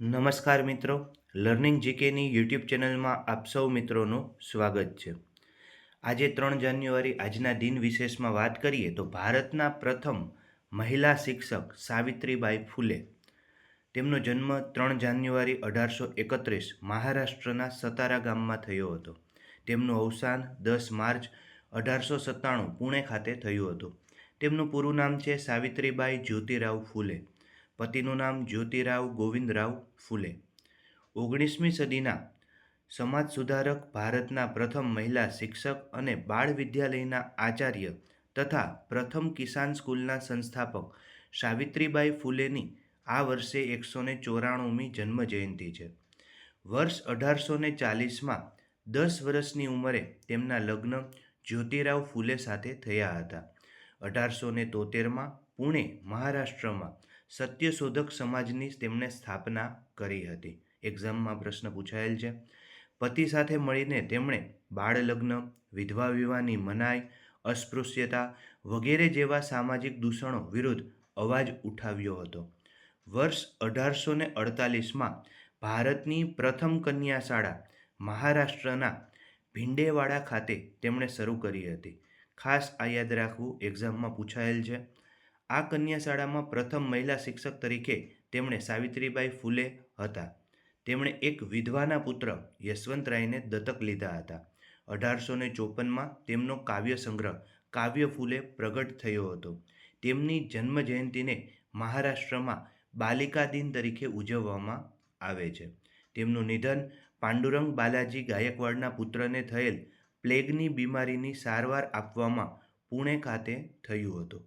નમસ્કાર મિત્રો. Learning જીકેની YouTube ચેનલમાં આપ સૌ મિત્રોનું સ્વાગત છે. આજે ત્રણ જાન્યુઆરી આજના દિન વિશેષમાં વાત કરીએ તો ભારતના પ્રથમ મહિલા શિક્ષક સાવિત્રીબાઈ ફૂલે. તેમનો જન્મ ત્રણ જાન્યુઆરી અઢારસો એકત્રીસ મહારાષ્ટ્રના સતારા ગામમાં થયો હતો. તેમનું અવસાન દસ માર્ચ અઢારસો સત્તાણું પુણે ખાતે થયું હતું. તેમનું પૂરું નામ છે સાવિત્રીબાઈ જ્યોતિરાવ ફૂલે. પતિનું નામ જ્યોતિરાવ ગોવિંદરાવ ફૂલે. ઓગણીસમી સદીના સમાજ સુધારક ભારતના પ્રથમ મહિલા શિક્ષક અને બાળ વિદ્યાલયના આચાર્ય તથા પ્રથમ કિસાન સ્કૂલના સંસ્થાપક સાવિત્રીબાઈ ફૂલેની આ વર્ષે એકસો ને ચોરાણુંમી જન્મ જયંતિ છે. વર્ષ અઢારસો ને ચાલીસમાં દસ વર્ષની ઉંમરે તેમના લગ્ન જ્યોતિરાવ ફૂલે સાથે થયા હતા. અઢારસો ને તોતેરમાં પુણે, મહારાષ્ટ્રમાં સત્યશોધક સમાજની તેમણે સ્થાપના કરી હતી. એક્ઝામમાં પ્રશ્ન પૂછાયેલ છે. પતિ સાથે મળીને તેમણે બાળ લગ્ન વિધવા વિવાહની મનાઈ, અસ્પૃશ્યતા વગેરે જેવા સામાજિક દૂષણો વિરુદ્ધ અવાજ ઉઠાવ્યો હતો. વર્ષ અઢારસો ને અડતાલીસમાં ભારતની પ્રથમ કન્યા શાળા મહારાષ્ટ્રના ભીંડેવાડા ખાતે તેમણે શરૂ કરી હતી. ખાસ આ યાદ રાખવું, એક્ઝામમાં પૂછાયેલ છે. આ કન્યા શાળામાં પ્રથમ મહિલા શિક્ષક તરીકે તેમણે સાવિત્રીબાઈ ફૂલે હતા. તેમણે એક વિધવાના પુત્ર યશવંતરાયને દત્તક લીધા હતા. અઢારસો ને ચોપનમાં તેમનો કાવ્ય સંગ્રહ, કાવ્ય ફૂલે પ્રગટ થયો હતો. તેમની જન્મ જયંતિને મહારાષ્ટ્રમાં બાલિકા દિન તરીકે ઉજવવામાં આવે છે. તેમનું નિધન પાંડુરંગ બાલાજી ગાયકવાડના પુત્રને થયેલ પ્લેગની બીમારીની સારવાર આપવામાં પુણે ખાતે થયું હતું.